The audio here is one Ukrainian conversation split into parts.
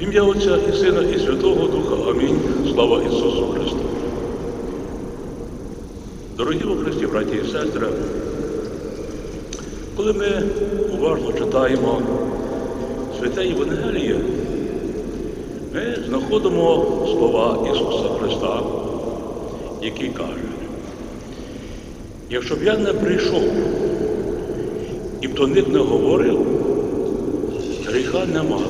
Ім'я Отця і Сина, і Святого Духа. Амінь. Слава Ісусу Христу. Дорогі у Христі, браті і сестри, коли ми уважно читаємо Святе Євангеліє, ми знаходимо слова Ісуса Христа, який каже, якщо б я не прийшов і б до них не говорив, гріха немає.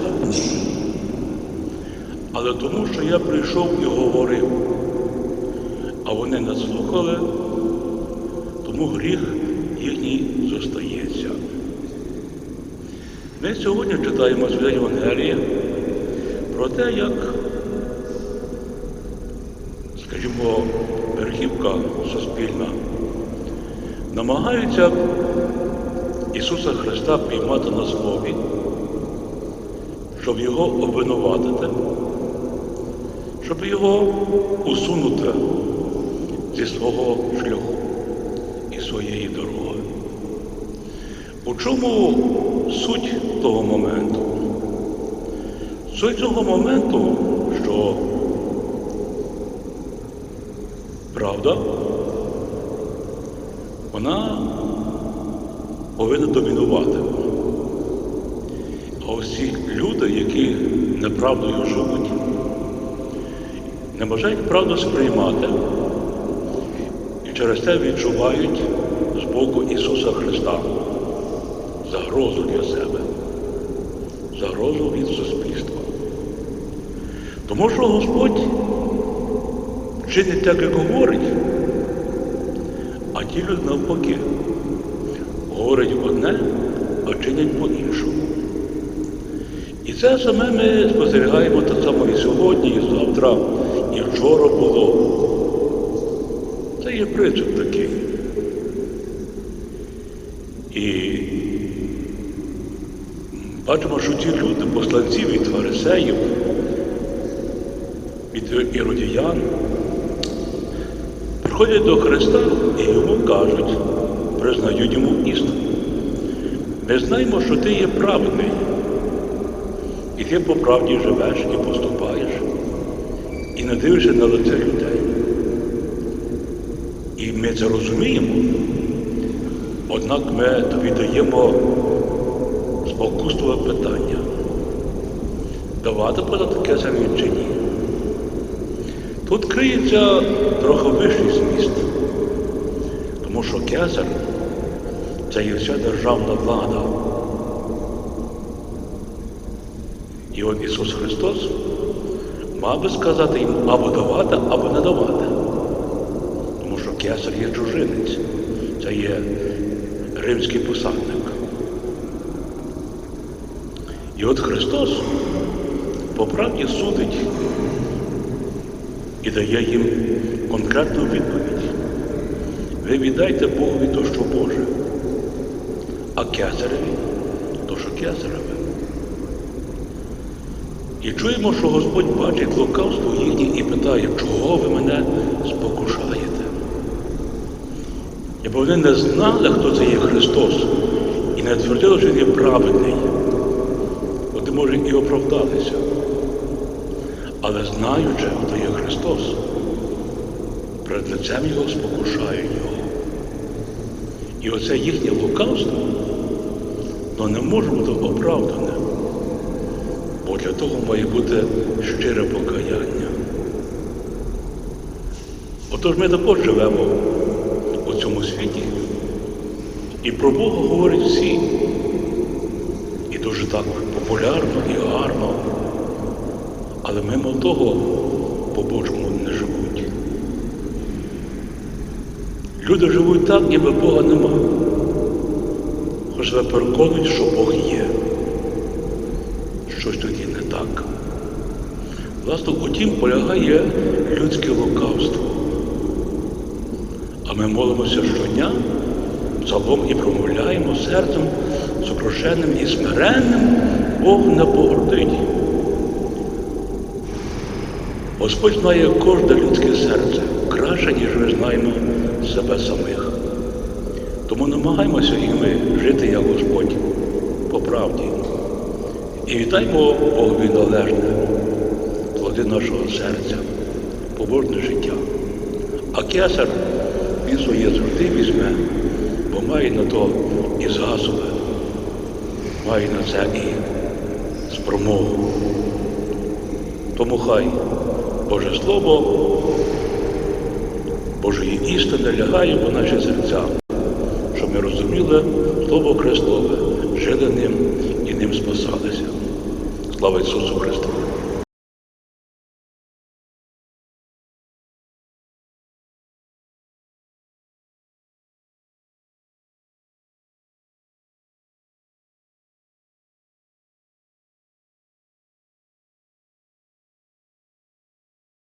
Але тому, що я прийшов і говорив, а вони не слухали, тому гріх їхній зостається. Ми сьогодні читаємо Святе Євангеліє про те, як, скажімо, верхівка суспільна намагаються Ісуса Христа піймати на слові, щоб його обвинуватити, щоб його усунути зі свого шляху і своєї дороги. У чому суть того моменту? Суть цього моменту, що правда, вона повинна домінувати. А ці люди, які неправдою живуть, не бажають правду сприймати і через те відчувають з боку Ісуса Христа загрозу для себе, загрозу від суспільства. Тому що Господь чинить так, як говорить, а ті люди навпаки говорять одне, а чинять по-іншому. Це саме ми спостерігаємо так само і сьогодні, і завтра, і вчора було. Це є принцип такий. І бачимо, що ці люди, посланці від фарисеїв, від іродіян, приходять до Христа і йому кажуть, признають йому істину. Ми знаємо, що ти є праведний. І ти по правді живеш і поступаєш, і не дивишся на лице людей. І ми це розуміємо. Однак ми тобі даємо спокусливе питання. Давати поза таке самі чи ні. Тут криється трохи вищий зміст, тому що кесар це є вся державна влада. І от Ісус Христос мав би сказати їм або давати, або не давати. Тому що кесар є чужинець, це є римський посадник. І от Христос по правді судить і дає їм конкретну відповідь. Ви віддайте Богові то, що Боже, а кесареві то, що кесареве. І чуємо, що Господь бачить лукавство їхнє і питає, чого ви мене спокушаєте? Якби вони не знали, хто це є Христос, і не твердили, що він є праведний, вони, може, і оправдалися. Але знаючи, хто є Христос, перед лицем його спокушають його. І оце їхнє лукавство, воно не може бути оправдане. Бо для того має бути щире покаяння. Отож ми також живемо у цьому світі. І про Бога говорять всі. І дуже так популярно і гарно. Але мимо того по-божому не живуть. Люди живуть так, ніби Бога нема. Хоч себе переконують, що Бог є щось тоді не так. Власне, у тім полягає людське лукавство. А ми молимося щодня, псалом і промовляємо серцем сокрушенним і смиренним, Бог не погордить. Господь знає кожне людське серце краще, ніж ми знаємо себе самих. Тому намагаємося і ми жити як Господь по правді І віддаймо Богові належне, плоди нашого серця, побожне життя. А кесар він своє завжди візьме, бо має на то і засоби, має на це і спромогу. Тому хай Боже Слово, Божої істини лягає в наші серця, щоб ми розуміли Слово Христове, жили ним і ним спасалися. Слава Ісусу Христу!